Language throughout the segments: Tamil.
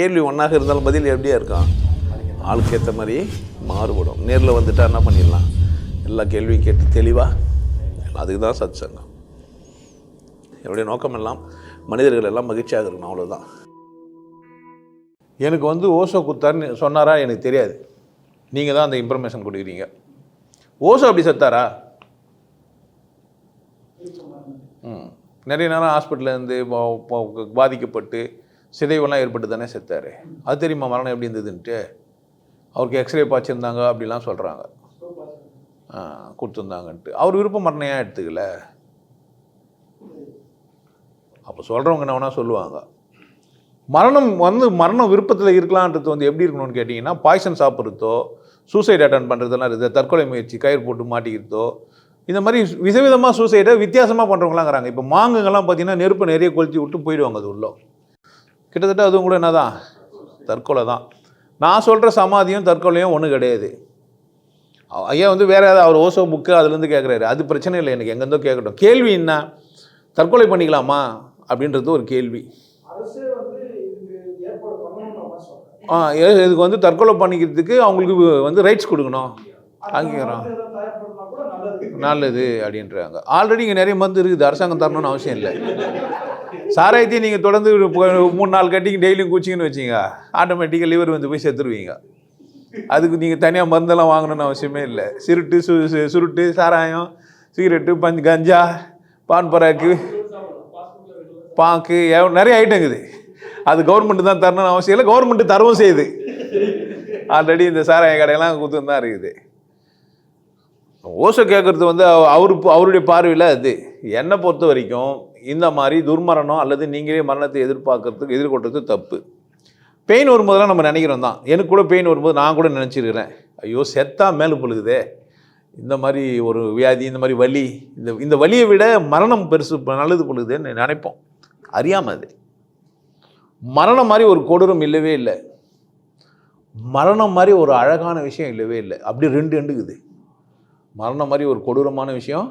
கேள்வி ஒன்றாக இருந்தாலும் பதில் எப்படியா இருக்கும்? ஆளுக்கு ஏற்ற மாதிரி மாறுபடும். நேரில் வந்துட்டா என்ன பண்ணிடலாம்? எல்லா கேள்வியும் கேட்டு தெளிவாக அதுக்கு தான் சத் சங்கம் என்னுடைய நோக்கம் எல்லாம் மனிதர்கள் எல்லாம் மகிழ்ச்சியாக இருக்கணும் அவ்வளோதான் எனக்கு வந்து ஓசோ குத்தார்னு சொன்னாரா? எனக்கு தெரியாது. நீங்கள் தான் அந்த இன்ஃபர்மேஷன் கொடுக்குறீங்க. ஓசோ அப்படி செத்தாரா? ம். நிறைய நேரம் ஹாஸ்பிட்டலேருந்து பாதிக்கப்பட்டு சிதைவெல்லாம் ஏற்பட்டு தானே செத்தார். அது தெரியுமா மரணம் எப்படி இருந்ததுன்ட்டு? அவருக்கு எக்ஸ்ரே பாய்ச்சிருந்தாங்க அப்படிலாம் சொல்கிறாங்க கொடுத்துருந்தாங்கன்ட்டு. அவர் விருப்பம் மரணம் ஏன் எடுத்துக்கல. அப்போ சொல்கிறவங்க என்ன வேணால் சொல்லுவாங்க. மரணம் வந்து மரணம் விருப்பத்தில் இருக்கலான்றது வந்து எப்படி இருக்கணும்னு கேட்டிங்கன்னா பாய்சன் சாப்பிட்றதோ சூசைட் அட்டன் பண்ணுறதெல்லாம் இருக்குது. தற்கொலை முயற்சி கயிறு போட்டு மாட்டிக்கிறதோ இந்த மாதிரி விதவிதமாக சூசைடை வித்தியாசமாக பண்ணுறவங்களாங்கிறாங்க இப்போ மாங்குங்கெல்லாம் பார்த்தீங்கன்னா நெருப்பு நிறைய கொளுத்தி விட்டு போயிடுவாங்க அது உள்ளே. கிட்டத்தட்ட அதுவும் கூட என்ன தான் தற்கொலை தான். நான் சொல்கிற சமாதியும் தற்கொலையும் ஒன்றும் கிடையாது. ஐயா வந்து வேற ஏதாவது அவர் ஓசோ புக்கு அதுலேருந்து கேட்குறாரு அது பிரச்சனை இல்லை எனக்கு எங்கேருந்தோ கேட்கட்டும். கேள்வி என்ன? தற்கொலை பண்ணிக்கலாமா? அப்படின்றது ஒரு கேள்வி. ஆ இதுக்கு வந்து தற்கொலை பண்ணிக்கிறதுக்கு அவங்களுக்கு வந்து ரைட்ஸ் கொடுக்கணும். அங்கீகாரம் நல்லது. அப்படின்றாங்க. ஆல்ரெடி இங்கே நிறைய மருந்து இருக்குது. அரசாங்கம் தரணும்னு அவசியம் இல்லை. சாராயத்தையும் நீங்கள் தொடர்ந்து மூணு நாள் கட்டிங்க டெய்லியும் குச்சிங்கன்னு வச்சிங்க ஆட்டோமேட்டிக்காக லிவர் வந்து போய் செத்துருவீங்க. அதுக்கு நீங்கள் தனியாக மருந்தெல்லாம் வாங்கணும்னு அவசியமே இல்லை. சிருட்டு சு சு- சுருட்டு சாராயம் சிகரெட்டு பஞ்சு கஞ்சா பான் பராக்கு பாக்கு நிறைய ஐட்டம் இருக்குது. அது கவர்மெண்ட் தான் தரணும்னு அவசியம் இல்லை கவர்மெண்ட் தரவும் செய்யுது. ஆல்ரெடி இந்த சாராய கடையெல்லாம் குத்துன்னு தான் இருக்குது. ஓசை கேட்குறது வந்து அவரு அவருடைய பார்வையில் அது. என்னை பொறுத்த வரைக்கும் இந்த மாதிரி துர்மரணம் அல்லது நீங்களே மரணத்தை எதிர்பார்க்கறதுக்கு எதிர்கொள்றது தப்பு. பெயின் வரும்போதெல்லாம் நம்ம நினைக்கிறோம் தான். எனக்கு கூட பெயின் வரும்போது நான் கூட நினச்சிருக்கிறேன். ஐயோ செத்தா மேலே பொழுகுதே. இந்த மாதிரி ஒரு வியாதி இந்த மாதிரி வலி இந்த இந்த வலியை விட மரணம் பெருசு நல்லது பொழுதுன்னு நினைப்போம். அறியாமல் அது. மரணம் மாதிரி ஒரு கொடூரம் இல்லவே இல்லை. மரணம் மாதிரி ஒரு அழகான விஷயம் இல்லவே இல்லை. அப்படி ரெண்டு ரெண்டுக்குது மரணம் மாதிரி ஒரு கொடூரமான விஷயம்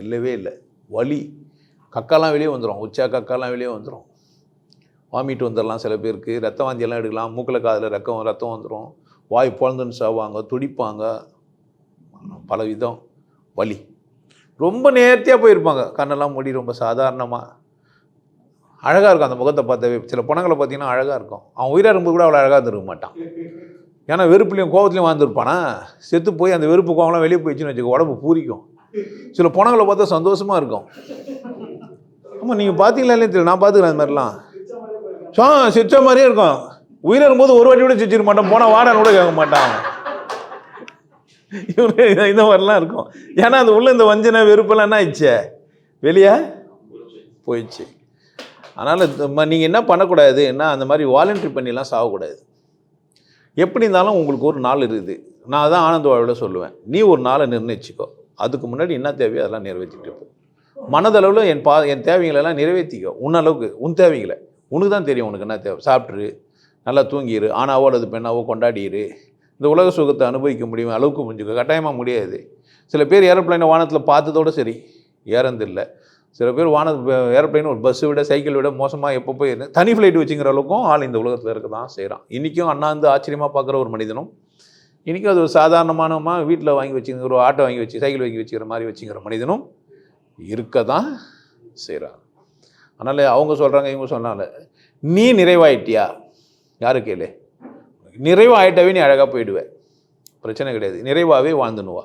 இல்லவே இல்லை. வலி. கக்காலாம் வெளியே வந்துடும் உச்சா கக்காலாம் வெளியே வந்துடும் வாமிட் வந்துடலாம் சில பேருக்கு. ரத்த வாந்தியெல்லாம் எடுக்கலாம். மூக்கில் காதில் ரத்தம் ரத்தம் வந்துடும் வாய் பிறந்துன்னு சாவாங்க துடிப்பாங்க. பல விதம் வலி. ரொம்ப நேர்த்தியாக போயிருப்பாங்க. கண்ணெல்லாம் மூடி ரொம்ப சாதாரணமாக அழகாக இருக்கும். அந்த முகத்தை பார்த்த சில பணங்களை பார்த்தீங்கன்னா அழகாக இருக்கும். அவன் உயிராக இருக்கும்போது கூட அவ்வளோ அழகாக இருந்திருக்க மாட்டான். ஏன்னா வெறுப்புலையும் கோபத்துலையும் வாழ்ந்துருப்பானா? செத்து போய் அந்த வெறுப்பு கோவம்லாம் வெளியே போயிடுச்சுன்னு வச்சுக்கோ உடம்பு பூரிக்கும். சில பணங்களை பார்த்தா சந்தோஷமாக இருக்கும். ஆமாம் நீங்கள் பார்த்தீங்களா இல்லையா தெரியல. நான் பார்த்துக்கிறேன் அந்த மாதிரிலாம். சா சிரிச்ச மாதிரியே இருக்கும். உயிர் இருக்கும்போது ஒரு வாட்டி கூட சிரிச்சிட மாட்டான். போனால் வாடான்னு கூட கேட்க மாட்டான். இவரு இந்த மாதிரிலாம் இருக்கும். ஏன்னா அது உள்ள இந்த வஞ்சனை வெறுப்பெல்லாம் என்ன ஆயிடுச்சே? வெளியே போயிடுச்சு. அதனால் நீங்கள் என்ன பண்ணக்கூடாது? என்ன அந்த மாதிரி வாலண்டரி பண்ணிலாம் சாகக்கூடாது. எப்படி இருந்தாலும் உங்களுக்கு ஒரு நாள் இருக்குது. நான் தான் ஆனந்த வாழ்வில் சொல்லுவேன். நீ ஒரு நாளை நிர்ணயிச்சிக்கோ. அதுக்கு முன்னாடி என்ன தேவையோ அதெல்லாம் நிறைவேற்றிட்டு போ. மனதளவில் என் பா என் தேவைகளெல்லாம் நிறைவேற்றிக்கோ. உன் அளவுக்கு உன் தேவைகளை. உனக்கு தான் தெரியும் உனக்கு என்ன தேவை. சாப்பிட்ரு நல்லா தூங்கிடு ஆனாவோ அல்லது பெண்ணாவோ கொண்டாடிரு இந்த உலக சுகத்தை அனுபவிக்க முடியும். அளவுக்கு முடிஞ்சுக்கோ கட்டாயமாக முடியாது. சில பேர் ஏரோப்ளைனை வானத்தில் பார்த்ததோட சரி. ஏறந்தில்லை. சில பேர் வான ஏரோப்ளைன் ஒரு பஸ்ஸை விட சைக்கிள் விட மோசமாக எப்போ போய் தனி ஃப்ளைட் வச்சுங்கிற அளவுக்கும் ஆள் இந்த உலகத்தில் இருக்க தான் செய்கிறான் இன்றைக்கும் அண்ணாந்து ஆச்சரியமாக பார்க்குற ஒரு மனிதனும் இன்றைக்கும் அது ஒரு சாதாரணமானமாக வீட்டில் வாங்கி வச்சுக்கிற ஒரு ஆட்டோ வாங்கி வச்சு சைக்கிள் வாங்கி வச்சுக்கிற மாதிரி வச்சுக்கிற மனிதனும் இருக்க தான் செய்கிறான் அதனால் அவங்க சொல்கிறாங்க இவங்க சொன்னால நீ நிறைவாயிட்டியா? யாரு கேளு? நிறைவாயிட்டவே நீ அழகாக போயிடுவேன் பிரச்சனை கிடையாது. நிறைவாகவே வாழ்ந்துணுவா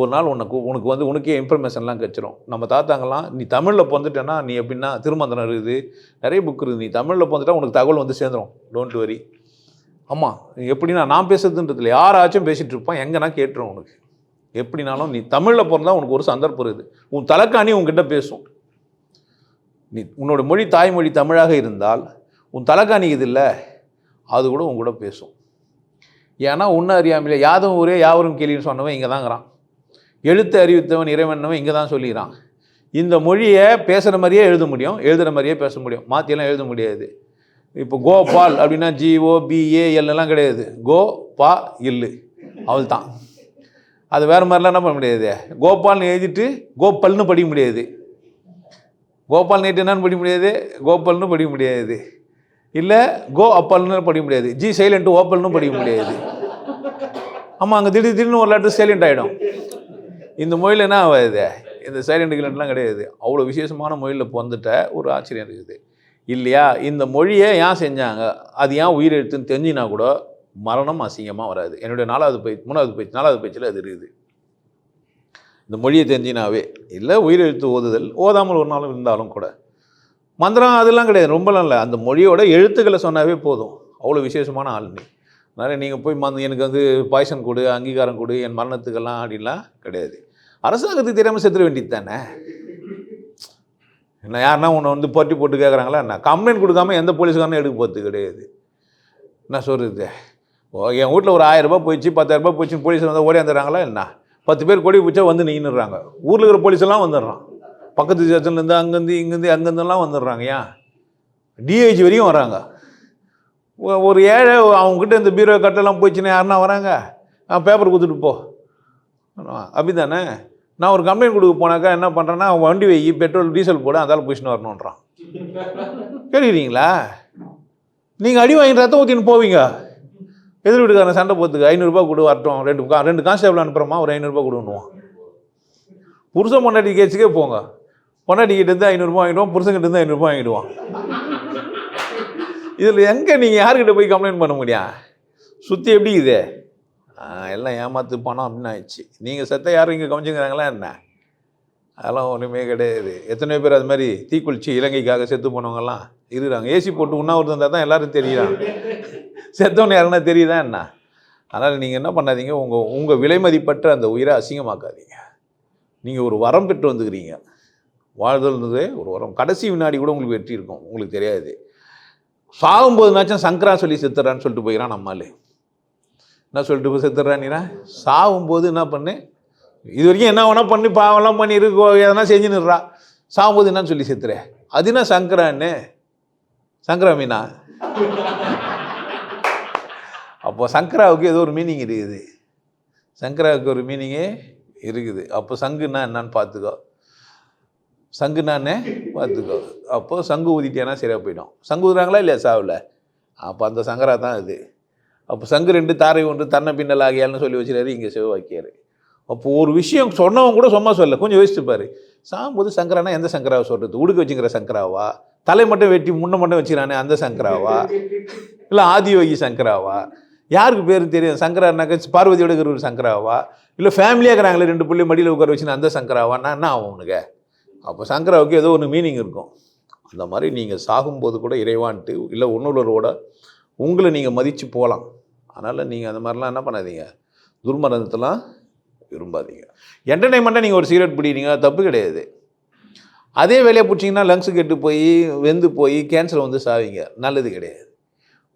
ஒரு நாள் உனக்கு உனக்கு வந்து உனக்கே இன்ஃபர்மேஷன்லாம் கிடச்சிரும் நம்ம தாத்தாங்கலாம் நீ தமிழில் பிறந்துட்டேன்னா நீ எப்படின்னா திருமந்திரம் இருக்குது. நிறைய புக் இருக்குது. நீ தமிழில் பிறந்துட்டா உனக்கு தகவல் வந்து சேர்ந்துடும் டோன்ட் வரி ஆமாம் எப்படின்னா நான் பேசுறதுன்றதுல யாராச்சும் பேசிகிட்டு இருப்பான். எங்கன்னா கேட்டுரும் உனக்கு. எப்படினாலும் நீ தமிழில் பிறந்தா உனக்கு ஒரு சந்தர்ப்பம் இருக்குது. உன் தலைக்காணி உன்கிட்ட பேசும். நீ உன்னோட மொழி தாய்மொழி தமிழாக இருந்தால் உன் தலைக்காணி இது இல்லை. அது கூட உன் கூட பேசும். ஏன்னா உன்ன அறியாமலே யாதும் ஊரே யாவரும் கேள்வின்னு சொன்னவன் இங்கே தாங்கிறான் எழுத்து அறிவித்தவன் இறைவனவன் இங்கே தான் சொல்லிக்கிறான். இந்த மொழியை பேசுகிற மாதிரியே எழுத முடியும் எழுதுகிற மாதிரியே பேச முடியும். மாற்றியெல்லாம் எழுத முடியாது. இப்போ கோபால் அப்படின்னா ஜிஓ பிஏஎல்லாம் கிடையாது. கோ பா இல்லு. அவள் தான் அது வேறு மாதிரிலாம் என்ன பண்ண முடியாது? கோபால்னு எழுதிட்டு கோபால்னு படிக்க முடியாது. கோபால் நேற்று என்னன்னு படிக்க முடியாது? கோபால்னு படிக்க முடியாது. இல்லை கோ அப்பல்னு படிக்க முடியாது. ஜி சைலண்ட்டு ஓப்பல்னு படிக்க முடியாது. ஆமாம் அங்கே திடீர் திடீர்னு ஒரு லெட்டர் சைலண்ட் ஆகிடும் இந்த மொழியில் என்ன ஆகாது இந்த சைலண்ட் கிலண்ட்லாம் கிடையாது. அவ்வளோ விசேஷமான மொழியில் பிறந்துட்ட ஒரு ஆச்சரியம் இருக்குது. இல்லையா? இந்த மொழியை ஏன் செஞ்சாங்க? அது ஏன் உயிரெழுத்துன்னு தெரிஞ்சினா கூட மரணம் அசிங்கமாக வராது. என்னுடைய நாலாவது பயிற்சி மூணாவது பயிற்சி நாலாவது பயிற்சியில் அது இருக்குது. இந்த மொழியை தெரிஞ்சினாவே இல்லை உயிரெழுத்து ஓதுதல் ஓதாமல் ஒரு நாளும் இருந்தாலும் கூட. மந்திரம் அதெல்லாம் கிடையாது. ரொம்பலாம் இல்லை அந்த மொழியோட எழுத்துக்களை சொன்னாவே போதும். அவ்வளோ விசேஷமான ஆள் நீ. அதனால் நீங்கள் போய் மந்த எனக்கு வந்து பாய்சன் கொடு அங்கீகாரம் கொடு என் மரணத்துக்கெல்லாம் அப்படின்லாம் கிடையாது. அரசாங்கத்துக்கு தெரியாமல் செத்துட வேண்டியது தானே? என்ன யாருன்னா உன்னை வந்து போட்டி போட்டு கேட்குறாங்களா என்ன? கம்ப்ளைண்ட் கொடுக்காம எந்த போலீஸ்காரனும் எடுக்க போகிறது கிடையாது. என்ன சொல்கிறது ஓ என் வீட்டில் ஒரு ஆயிரம் ரூபாய் போயிடுச்சு பத்தாயிரம் போயிடுச்சு போலீஸ் வந்து ஓடி வந்துடுறாங்களா என்ன? பத்து பேர் கொடி பிடிச்சா வந்து நின்றுடுறாங்க ஊரில் இருக்கிற போலீஸெல்லாம் வந்துடுறான். பக்கத்து ஸ்டேஷன்லேருந்து அங்கேருந்து இங்கேருந்து அங்கேருந்துலாம் வந்துடுறாங்க ஏன்? டிஐஜி வரையும் வராங்க. ஒரு ஏழை அவங்ககிட்ட இந்த பீரோ கட்டெல்லாம் போயிடுச்சுன்னா யாருன்னா வராங்க? பேப்பர் கொடுத்துட்டு போ. அப்படி தானே நான் ஒரு கம்ப்ளைண்ட் கொடுக்க போனாக்கா என்ன பண்ணுறேன்னா வண்டி வை பெட்ரோல் டீசல் போட அதால் போயிச்சுன்னு வரணுன்றான் கேட்குறீங்களா நீங்கள் அடி வாங்கி ரத்தம் ஊற்றின்னு போவீங்க. எதிர் வீட்டுக்காரன் சண்டை போத்துக்கு ஐநூறுரூபா கொடு வரட்டும் ரெண்டு கா ரெண்டு கான்ஸ்டபிள் அனுப்புகிறோமா ஒரு ஐநூறுரூபா கொடுன்னுவோம் புருஷன் பொண்டாட்டி கேட்சுக்கே போங்க. பொண்டாட்டி கிட்ட ஐநூறுரூபா வாங்கிடுவோம் புருஷன்கிட்ட இருந்து ஐநூறுரூபா வாங்கிடுவோம் இதில் எங்கே நீங்கள் யார்கிட்ட போய் கம்ப்ளைண்ட் பண்ண முடியும்? சுற்றி எப்படி இது எல்லாம் ஏமாத்து பணம் அப்படின்னு ஆயிடுச்சு. நீங்கள் செத்த யாரும் இங்கே கவனிச்சுங்கிறாங்களா என்ன? அதெல்லாம் ஒன்றுமே கிடையாது. எத்தனை பேர் அது மாதிரி தீக்குளிச்சு இலங்கைக்காக செத்து போனவங்கலாம் இருக்கிறாங்க. ஏசி போட்டு உண்ணாவிரதம் இருந்தால் தான் எல்லோரும் தெரியுறாங்க செத்தவனு யாருன்னா தெரியுதா என்ன? அதனால் நீங்கள் என்ன பண்ணாதீங்க. உங்கள் உங்கள் விலை மதிப்பற்ற அந்த உயிரை அசிங்கமாக்காதீங்க. நீங்கள் ஒரு வரம் பெற்று வந்துக்கிறீங்க. வாழ்தல்ன்றதே ஒரு வரம். கடைசி வினாடி கூட உங்களுக்கு வெற்றி இருக்கும். உங்களுக்கு தெரியாது. சாகும்போதுனாச்சும் சங்கரா சொல்லி செத்துறான்னு சொல்லிட்டு போயிடறான் நம்மளே என்ன சொல்லிட்டு போய் செத்துறான்னா சாகும்போது என்ன பண்ணு? இது வரைக்கும் என்ன வேணால் பண்ணி பாவெல்லாம் பண்ணி இருக்கோ எதனா செஞ்சுன்னுறா சாகும்போது என்னன்னு சொல்லி செத்துற அது என்ன சங்கரான்னு? சங்கரா மீனா? அப்போ சங்கராவுக்கு ஏதோ ஒரு மீனிங் இருக்குது. சங்கராவுக்கு ஒரு மீனிங்கே இருக்குது. அப்போ சங்குன்னா என்னன்னு பார்த்துக்கோ. சங்குனானே பார்த்துக்கோ. அப்போது சங்கு ஊதிட்டேன்னா சரியாக போயிடும். சங்கு ஊதுறாங்களா இல்லையா சாவில்? அப்போ அந்த சங்கரா தான் இது. அப்போ சங்கு ரெண்டு தாரை ஒன்று தன்னை பின்னல் ஆகியால்னு சொல்லி வச்சுறாரு இங்கே சிவவாக்கியார் அப்போ ஒரு விஷயம் சொன்னவங்க கூட சும்மா சொல்ல கொஞ்சம் யோசிச்சுப்பார் சாம்போது சாகும்போது சங்கரானா எந்த சங்கராவை சொல்கிறது உடுக்க வச்சுக்கிற சங்கராவா? தலை மட்டும் வெட்டி முன்ன மட்டும் வச்சுக்கிறானே அந்த சங்கராவா? இல்லை ஆதியோகி சங்கராவா? யாருக்கு பேர் தெரியும்? சங்கரானாக்கா பார்வதியோட இருக்கிற ஒரு சங்கராவா? இல்லை ஃபேமிலியாக இருக்கிறாங்களே ரெண்டு பிள்ளை மடியில் உட்கார வச்சுன்னு அந்த சங்கராவா? நான் என்ன ஆகும் உனக்கு? அப்போ சங்கராவுக்கு ஏதோ ஒன்று மீனிங் இருக்கும். அந்த மாதிரி நீங்கள் சாகும்போது கூட இறைவான்ட்டு இல்லை உன்னுள்ளரோட உங்களை நீங்கள் மதித்து போகலாம். அதனால் நீங்கள் அந்த மாதிரிலாம் என்ன பண்ணாதீங்க. துர்மரணத்தெல்லாம் விரும்பாதீங்க. என்டர்டைன்மெண்ட்டாக நீங்கள் ஒரு சிகரெட் பிடிக்கிறீங்க தப்பு கிடையாது. அதே வேலையை பிடிச்சிங்கன்னா லங்ஸு கெட்டு போய் வெந்து போய் கேன்சர் வந்து சாவீங்க. நல்லது கிடையாது.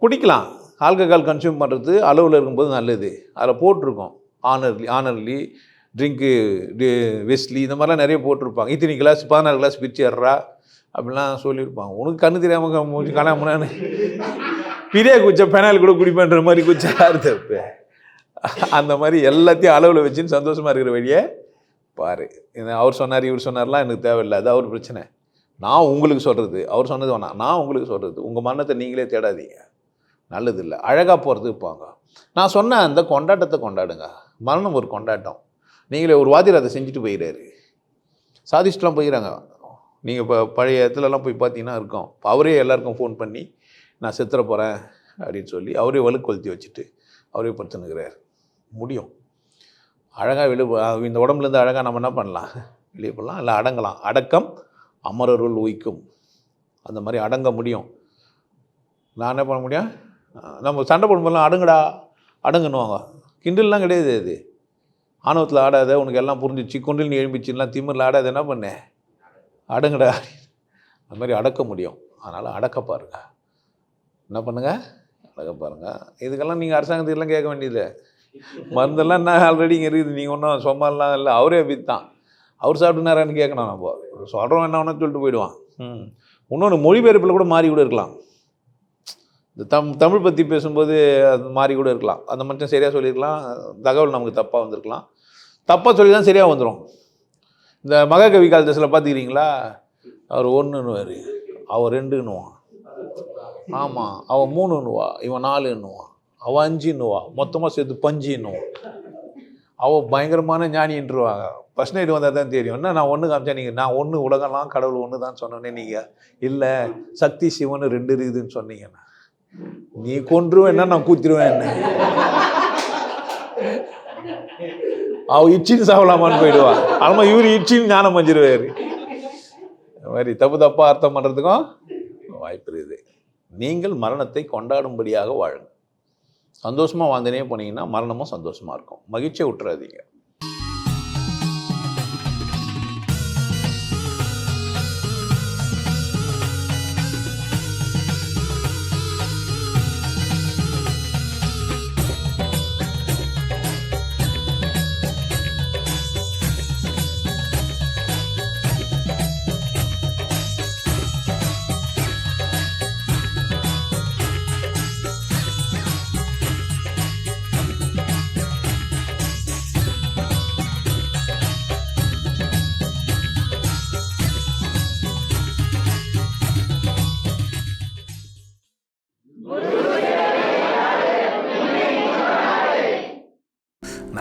குடிக்கலாம். ஆல்கஹால் கன்சியூம் பண்ணுறது அளவில் இருக்கும்போது நல்லது. அதில் போட்டிருக்கோம். ஆனர்லி ஆனர்லி ட்ரிங்க்கு வெஸ்லி இந்த மாதிரிலாம் நிறைய போட்டிருப்பாங்க. இத்தனை கிளாஸ் பதினாறு கிளாஸ் பிரிச்சிடுறா அப்படிலாம் சொல்லியிருப்பாங்க. உனக்கு கண்ணு தெரியாமல் மூச்சு காணாமனான்னு பிரியா குச்ச பெனால் கூட குடிப்பேன்ற மாதிரி குச்சா தப்பு அந்த மாதிரி எல்லாத்தையும் அளவில் வச்சுன்னு சந்தோஷமாக இருக்கிற வழியே பாரு. என்ன அவர் சொன்னார் இவர் சொன்னார்லாம் எனக்கு தேவையில்லை. அது அவர் பிரச்சனை. நான் உங்களுக்கு சொல்கிறது அவர் சொன்னது வேணாம். நான் உங்களுக்கு சொல்கிறது உங்கள் மரணத்தை நீங்களே தேடாதீங்க. நல்லது இல்லை. அழகாக போகிறதுக்கு போங்க நான் சொன்ன அந்த கொண்டாட்டத்தை கொண்டாடுங்க. மரணம் ஒரு கொண்டாட்டம். நீங்களே ஒரு வாத்தியார் அதை செஞ்சுட்டு போயிடாரு சாதிச்சுட்டுலாம் போயிடறாங்க. நீங்கள் இப்போ பழைய இடத்துலலாம் போய் பார்த்தீங்கன்னா இருக்கும். இப்போ அவரே எல்லாருக்கும் ஃபோன் பண்ணி நான் செத்துற போகிறேன் அப்படின்னு சொல்லி அவரே வலுக்கு கொளுத்தி வச்சுட்டு அவரே படுத்துனுக்கிறார் முடியும். அழகாக வெளியே இந்த உடம்புலேருந்து அழகாக நம்ம என்ன பண்ணலாம்? வெளியே போடலாம் இல்லை அடங்கலாம். அடக்கம் அமரருள் உய்க்கும் அந்த மாதிரி அடங்க முடியும். நான் என்ன பண்ண முடியும்? நம்ம சண்டை போடும்போதெல்லாம் அடங்குடா அடங்குன்னுவாங்க. கிண்டல்லாம் கிடையாது அது. ஆணவத்தில் ஆடாத உனக்கு எல்லாம் புரிஞ்சிச்சு. குண்டில் நீ எழும்பிச்சுலாம் திமிரில் ஆடாத என்ன பண்ணேன் அடங்குடா. அது மாதிரி அடக்க முடியும். அதனால் அடக்க பாருங்கள் என்ன பண்ணுங்கள் அழகாக பாருங்கள் இதுக்கெல்லாம் நீங்கள் அரசாங்கத்துக்கெல்லாம் கேட்க வேண்டியது மருந்தெல்லாம் என்ன ஆல்ரெடி இங்கே இருக்குது? நீங்கள் ஒன்றும் சொம்மாலாம் இல்லை. அவரே வித்தான் தான். அவர் சாப்பிட்டுனாரான்னு கேட்கணும் நம்ம. சொல்கிறோம் என்ன ஒன்று சொல்லிட்டு போயிடுவான். ம். இன்னொன்று மொழிபெயர்ப்பில் கூட மாறி கூட இருக்கலாம். இந்த தம் தமிழ் பற்றி பேசும்போது அது மாறி கூட இருக்கலாம். அந்த மட்டும் சரியாக சொல்லியிருக்கலாம். தகவல் நமக்கு தப்பாக வந்திருக்கலாம். தப்பாக சொல்லி தான் சரியாக வந்துடும் இந்த மகாகவி காலதேசில் பார்த்துக்கிறீங்களா? அவர் ஒன்றுன்னு அவர் ரெண்டுன்னுவான். ஆமாம் அவன் மூணுன்னுவா இவன் நாலுன்னுவான் அவன் அஞ்சுன்னுவா மொத்தமாக சேர்த்து பஞ்சுன்னுவான் அவள் பயங்கரமான ஞானின்றுவாங்க ஃபஸ்ட் நைட் வந்தால் தான் தெரியும். என்ன நான் ஒன்று காமிச்சா நீங்கள் நான் ஒன்று உலகம்லாம் கடவுள் ஒன்று தான் சொன்னோன்னே நீங்கள் இல்லை சக்தி சிவன் ரெண்டு இருக்குதுன்னு சொன்னீங்கன்னா நீ கொன்றுவேன் என்ன நான் கூத்திருவேன் என்ன? அவ இச்சின்னு சாவலாமான்னு போயிடுவா. ஆமா இவர் இச்சின்னு ஞானம் மஞ்சிருவாரு மாதிரி தப்பு தப்பாக அர்த்தம் பண்ணுறதுக்கும் வாய்ப்பு இருக்குது. நீங்கள் மரணத்தை கொண்டாடும்படியாக வாழுங்க சந்தோஷமாக வாழ்ந்தனே போனீங்கன்னா மரணமும் சந்தோஷமாக இருக்கும். மகிழ்ச்சியை விட்டுறாதீங்க